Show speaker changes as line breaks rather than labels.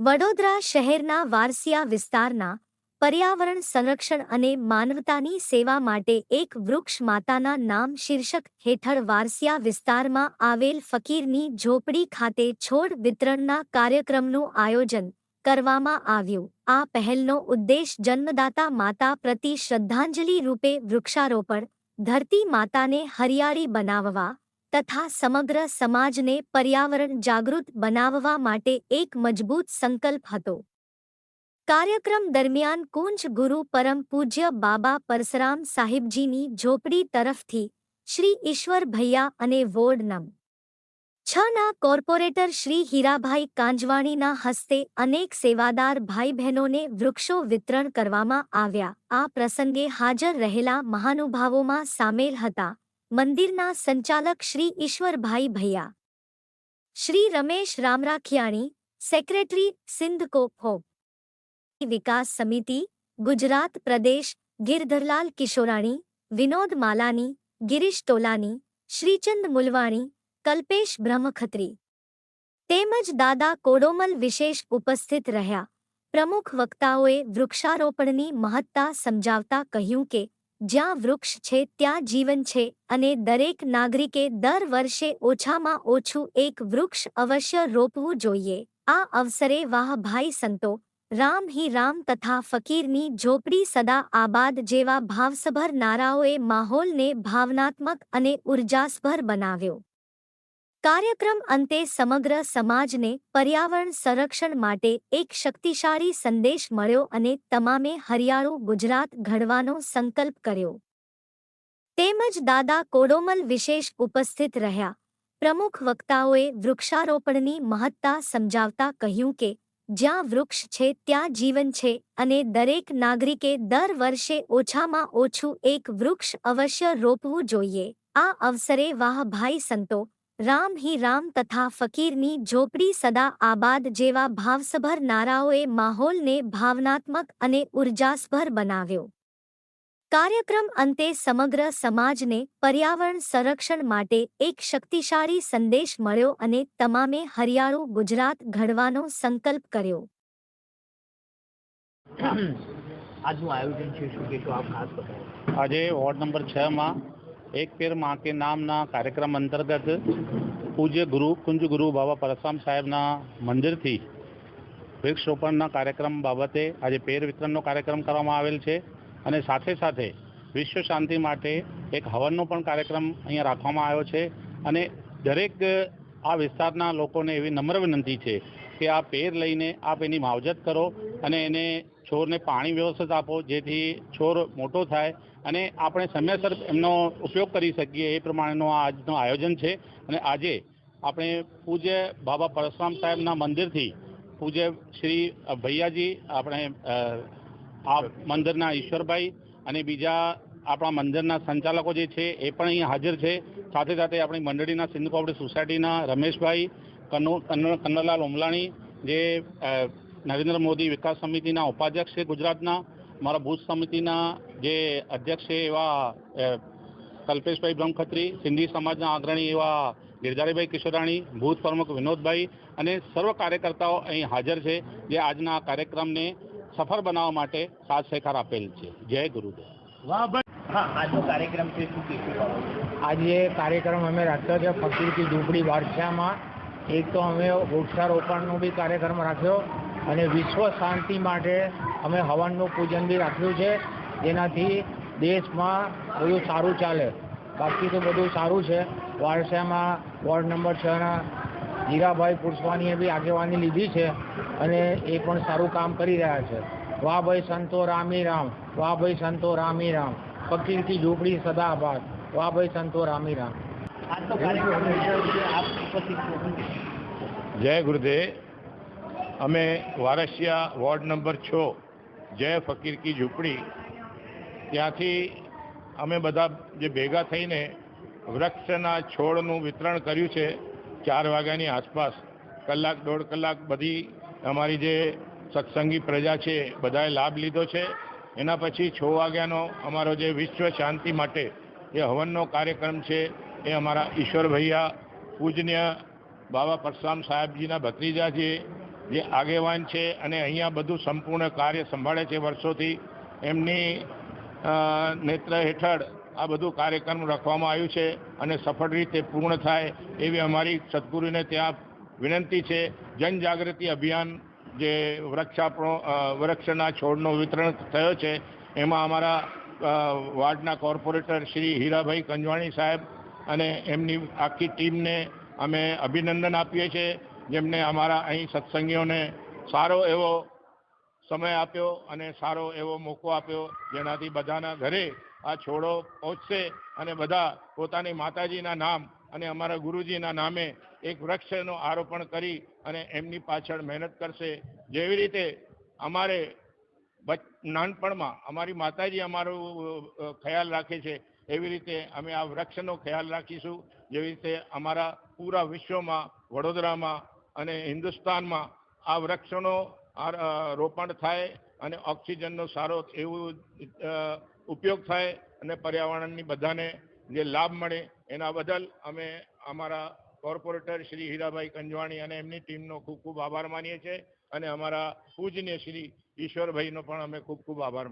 વડોદરા શહેરના વારસિયા વિસ્તારના પર્યાવરણ સંરક્ષણ અને માનવતાની સેવા માટે એક વૃક્ષ માતાના નામ શીર્ષક હેઠળ વારસિયા વિસ્તારમાં આવેલ ફકીરની ઝોપડી ખાતે છોડ વિતરણના કાર્યક્રમનું આયોજન કરવામાં આવ્યું. આ પહેલનો ઉદ્દેશ જન્મદાતા માતા પ્રતિ શ્રદ્ધાંજલિ રૂપે વૃક્ષારોપણ, ધરતી માતાને હરિયાળી બનાવવા તથા સમગ્ર સમાજને પર્યાવરણ જાગૃત બનાવવા માટે એક મજબૂત સંકલ્પ હતો. કાર્યક્રમ દરમિયાન કુંજ ગુરુ પરમ પૂજ્ય બાબા પરસરામ સાહિબજીની ઝોપડી તરફથી શ્રી ઈશ્વર ભૈયા અને વોર્ડ નં છના કોર્પોરેટર શ્રી હીરાભાઈ કાંજવાણીના હસ્તે અનેક સેવાદાર ભાઈ બહેનોને વૃક્ષો વિતરણ કરવામાં આવ્યા. આ પ્રસંગે હાજર રહેલા મહાનુભાવોમાં સામેલ હતા. મંદિરના સંચાલક શ્રી ઈશ્વરભાઈ ભૈયા. શ્રી રમેશ રામરાખિયાણી, સેક્રેટરી સિંધકો ફોક વિકાસ સમિતિ, ગુજરાત પ્રદેશ, ગિરધરલાલ કિશોરાણી, વિનોદ માલાની, ગિરીશ તોલાની શ્રીચંદ મુલવાણી, કલ્પેશ બ્રહ્મખત્રી. તેમજ દાદા કોડોમલ વિશેષ ઉપસ્થિત રહ્યા. પ્રમુખ વક્તાઓએ વૃક્ષારોપણની મહત્તા સમજાવતા કહ્યું કે જ્યાં વૃક્ષ છે ત્યાં જીવન છે અને દરેક નાગરિકે દર વર્ષે ઓછામાં ઓછું એક વૃક્ષ અવશ્ય રોપવું જોઈએ. આ અવસરે વાહ ભાઈ સંતો, રામ હિ રામ તથા ફકીરની ઝોપડી સદા આબાદ જેવા ભાવસભર નારાઓએ માહોલને ભાવનાત્મક અને ઉર્જાસભર બનાવ્યો. કાર્યક્રમ અંતે સમગ્ર સમાજને પર્યાવરણ સંરક્ષણ માટે એક શક્તિશાળી સંદેશ મળ્યો અને તમામે હરિયાળું ગુજરાત ઘડવાનો સંકલ્પ કર્યો. તેમજ દાદા કોડોમલ વિશેષ ઉપસ્થિત રહ્યા. પ્રમુખ વક્તાઓએ વૃક્ષારોપણની મહત્તા સમજાવતા કહ્યું કે, જ્યાં વૃક્ષ છે ત્યાં જીવન છે અને દરેક નાગરિકે દર વર્ષે ઓછામાં ઓછું એક વૃક્ષ અવશ્ય રોપવું જોઈએ. આ અવસરે વાહ ભાઈ સંતો રામ હિ રામ તથા ફકીરની ઝોપડી સદા આબાદ જેવા ભાવસભર નારાઓએ માહોલને ભાવનાત્મક અને ઉર્જાસભર બનાવ્યો. કાર્યક્રમ અંતે સમગ્ર સમાજને પર્યાવરણ સંરક્ષણ માટે એક શક્તિશાળી સંદેશ મળ્યો અને તમામે હરિયાળું ગુજરાત ઘડવાનો સંકલ્પ કર્યો.
આજનું આયોજન છે શું કહેશો આપ ખાસ
આજે વોર્ડ નંબર છ માં એક પેરમાં કે નામના કાર્યક્રમ અંતર્ગત પૂજ્ય ગુરુ કુંજ ગુરુ બાબા પરશુરામ સાહેબના મંદિરથી વૃક્ષરોપણના કાર્યક્રમ બાબતે આજે પેર વિતરણનો કાર્યક્રમ કરવામાં આવેલ છે અને સાથે સાથે વિશ્વ શાંતિ માટે એક હવનનો પણ કાર્યક્રમ અહીંયા રાખવામાં આવ્યો છે અને દરેક આ વિસ્તારના લોકોને એવી નમ્ર વિનંતી છે કે આ પેર લઈને આપ એની માવજત કરો અને એને છોડને પાણી વ્યવસ્થિત આપો, જેથી છોડ મોટો થાય અને આપણે સમયસર એમનો ઉપયોગ કરી શકીએ એ પ્રમાણેનો આ આજનું આયોજન છે. અને આજે આપણે પૂજ્ય બાબા પરશુરામ સાહેબના મંદિરથી પૂજ્ય શ્રી ભૈયાજી, આપણે આ મંદિરના ઈશ્વરભાઈ અને બીજા આપણા મંદિરના સંચાલકો જે છે એ પણ અહીં હાજર છે. સાથે સાથે આપણી મંડળીના સિંધુ કોઓપરેટિવ સોસાયટીના રમેશભાઈ કન્ન- કન્નરલાલ ઉમલાણી જે નરેન્દ્ર મોદી વિકાસ સમિતિના ઉપાધ્યક્ષ છે ગુજરાતના મારા બુથ સમિતિના જે અધ્યક્ષ છે એવા કલ્પેશભાઈ બ્રહ્મખત્રી, સિંધી સમાજના અગ્રણી એવા ગિરધારીભાઈ કિશોરાણી, ભૂત પ્રમુખ વિનોદભાઈ અને સર્વ કાર્યકર્તાઓ અહીં હાજર છે જે આજના કાર્યક્રમને સફળ બનાવવા માટે સાથ સહકાર આપેલ છે. જય ગુરુદેવ.
વાહ હા, આજનો કાર્યક્રમ છે, શું
આજે કાર્યક્રમ અમે રાખ્યો છે ફકીરથી ઝૂંપડી બાદશાહમાં એક તો અમે વૃક્ષારોપણનો બી કાર્યક્રમ રાખ્યો અને વિશ્વ શાંતિ માટે અમે હવનનું પૂજન બી રાખ્યું છે. જેનાથી દેશમાં બધું સારું ચાલે. બાકી તો બધું સારું છે. વારસામાં વોર્ડ નંબર છના જીરાભાઈ પુષ્પાનીએ બી આગેવાની લીધી છે અને એ પણ સારું કામ કરી રહ્યા છે. વાહ ભાઈ સંતો રામી રામ, વાહ ભાઈ સંતો રામી રામ. ફકીર કી ઝૂંપડી સદાબાદ વાહ ભાઈ સંતો રામી રામ?
જય ગુરુદેવ. અમે વારસિયા વોર્ડ નંબર છ જય ફકીર કી ઝૂંપડી. ત્યાંથી અમે બધા જે ભેગા થઈને વૃક્ષના છોડનું વિતરણ કર્યું છે ચાર વાગ્યાની આસપાસ. કલાક દોઢ કલાક બધી અમારી જે સત્સંગી પ્રજા છે બધાએ લાભ લીધો છે. એના પછી છ વાગ્યાનો અમારો જે વિશ્વ શાંતિ માટે જે હવનનો કાર્યક્રમ છે, એ અમારા ઈશ્વર ભૈયા, પૂજનીય બાબા પરશુરામ સાહેબજીના ભત્રીજા છે જે આગેવાન છે અને અહીંયા બધું સંપૂર્ણ કાર્ય સંભાળે છે વર્ષોથી, એમની નેત્ર હેઠળ આ બધું કાર્યક્રમ રાખવામાં આવ્યું છે અને સફળ રીતે પૂર્ણ થાય એવી અમારી સદગુરુને ત્યાં વિનંતી છે. જનજાગૃતિ અભિયાન જે વૃક્ષાપણો વૃક્ષના છોડનો વિતરણ થયો છે, એમાં અમારા વાર્ડના કોર્પોરેટર શ્રી હીરાભાઈ કંજવાણી સાહેબ અને એમની આખી ટીમને અમે અભિનંદન આપીએ છીએ, જેમને અમારા અહીં સત્સંગીઓને સારો એવો સમય આપ્યો અને સારો એવો મોકો આપ્યો, જેનાથી બધાના ઘરે આ છોડો પહોંચશે અને બધા પોતાની માતાજીના નામ અને અમારા ગુરુજીના નામે એક વૃક્ષનું આરોપણ કરી અને એમની પાછળ મહેનત કરશે. જેવી રીતે અમારે નાનપણમાં અમારી માતાજી અમારો ખ્યાલ રાખે છે, એવી રીતે અમે આ વૃક્ષનો ખ્યાલ રાખીશું. જેવી રીતે અમારા પૂરા વિશ્વમાં, વડોદરામાં અને હિન્દુસ્તાનમાં આ વૃક્ષોનો રોપણ થાય અને ઓક્સિજનનો સારો એવું ઉપયોગ થાય અને પર્યાવરણની બધાને જે લાભ મળે એના બદલ અમે અમારા કોર્પોરેટર શ્રી હીરાભાઈ કંજવાણી અને એમની ટીમનો ખૂબ ખૂબ આભાર માનીએ છીએ અને અમારા પૂજનીય શ્રી ઈશ્વરભાઈનો પણ અમે ખૂબ ખૂબ આભાર